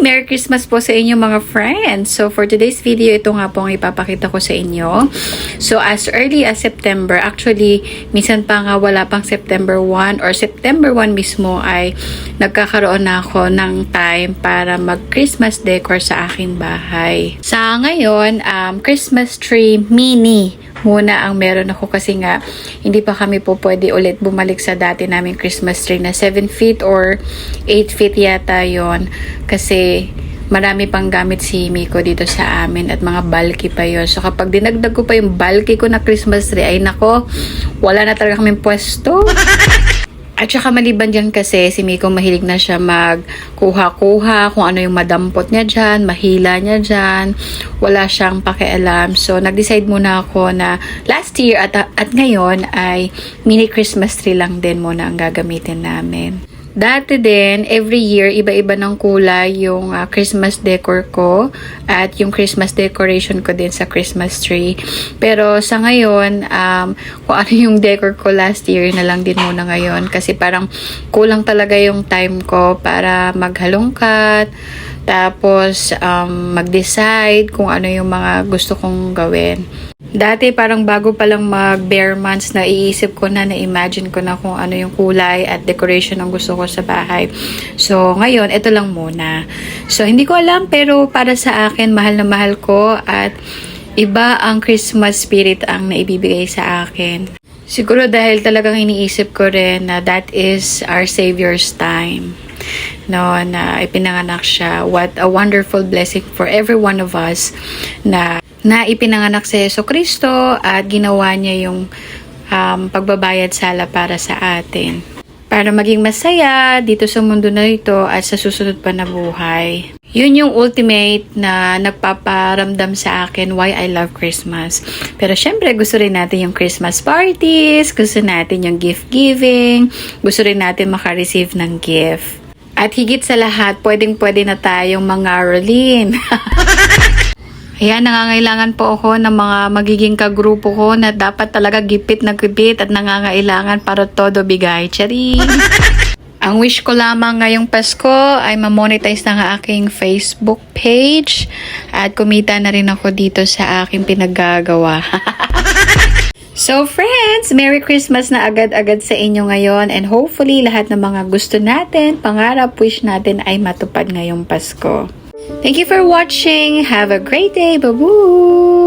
Merry Christmas po sa inyo mga friends. So for today's video, ito nga po ang ipapakita ko sa inyo. So as early as September, actually, minsan pa nga wala pang September 1 or September 1 mismo ay nagkakaroon na ako ng time para mag-Christmas decor sa aking bahay. Sa ngayon, um, Christmas tree mini muna ang meron ako kasi nga hindi pa kami po pwede ulit bumalik sa dati naming Christmas tree na 7 feet or 8 feet yata yon kasi marami pang gamit si Miko dito sa amin at mga bulky pa yon so kapag dinagdag ko pa yung bulky ko na Christmas tree ay nako wala na talaga kaming pwesto at saka maliban dyan kasi, si Miko mahilig na siya magkuha-kuha kung ano yung madampot niya dyan, mahila niya dyan. Wala siyang pakialam. So, nag-decide muna ako na last year at, at ngayon ay mini Christmas tree lang din muna ang gagamitin namin. Dati din, every year, iba-iba ng kulay yung ah, Christmas decor ko at yung Christmas decoration ko din sa Christmas tree. Pero sa ngayon, um, kung ano yung decor ko last year na lang din muna ngayon kasi parang kulang talaga yung time ko para maghalongkat, tapos um, mag-decide kung ano yung mga gusto kong gawin. Dati parang bago pa lang mag bare months na iisip ko na, na-imagine ko na kung ano yung kulay at decoration ang gusto ko sa bahay. So, ngayon, ito lang muna. So, hindi ko alam pero para sa akin, mahal na mahal ko at iba ang Christmas spirit ang naibibigay sa akin. Siguro dahil talagang iniisip ko rin na that is our Savior's time. No, na ipinanganak siya. What a wonderful blessing for every one of us na na ipinanganak si Yeso Kristo at ginawa niya yung um, pagbabayad sala para sa atin. Para maging masaya dito sa mundo na ito at sa susunod pa na buhay. Yun yung ultimate na nagpaparamdam sa akin why I love Christmas. Pero syempre gusto rin natin yung Christmas parties, gusto natin yung gift giving, gusto rin natin makareceive ng gift. At higit sa lahat, pwedeng pwede na tayong mga Arlene. Ayan, nangangailangan po ako ng mga magiging kagrupo ko na dapat talaga gipit na gipit at nangangailangan para todo bigay. Charing! Ang wish ko lamang ngayong Pasko ay ma-monetize ng aking Facebook page at kumita na rin ako dito sa aking pinaggagawa. So friends, Merry Christmas na agad-agad sa inyo ngayon and hopefully lahat ng mga gusto natin, pangarap, wish natin ay matupad ngayong Pasko. Thank you for watching. Have a great day. Bye-bye!